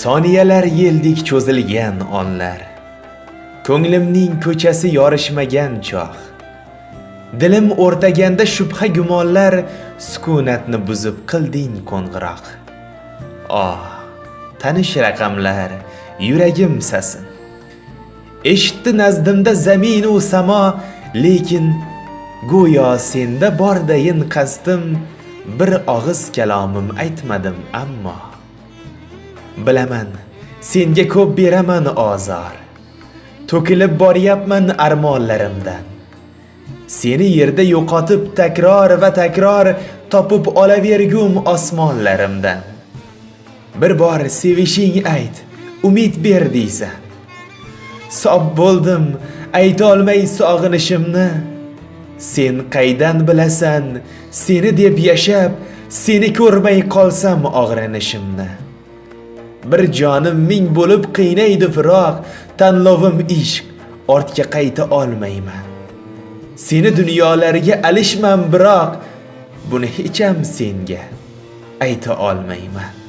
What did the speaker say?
Soniyalar yeldek cho'zilgan onlar. Ko'nglimning ko'chasi yorishmagan choq. Dilim o'rtaganda shubha gumonlar Sukunatni buzib qilding qo'ng'iroq. Oh, tanish raqamlar Yuragim sasin. Eshitdi nazdimda zamin u samo Lekin go'yo senda bordayin qasdim. Bir og'iz kalomim aytmadim ammo Bilaman, senga ko'p beraman ozor. To'kilib boryapman armonlarimdan. Seni yerda yo'qotib takror va takror topib olavergum osmonlarimdan. Bir bor sevishing ayt, umid ber deysan. Sob bo'ldim, aytolmay sog'inishimni. Sen qaydan bilasan, seni deb yashab, seni ko'rmay qolsam og'rinishimni. Bir jonim ming bo'lib qiynaydi firoq, tanlovim ishq, ortga qayta olmayman. Seni dunyolarga alishman biroq, buni hecham senga ayta olmayman.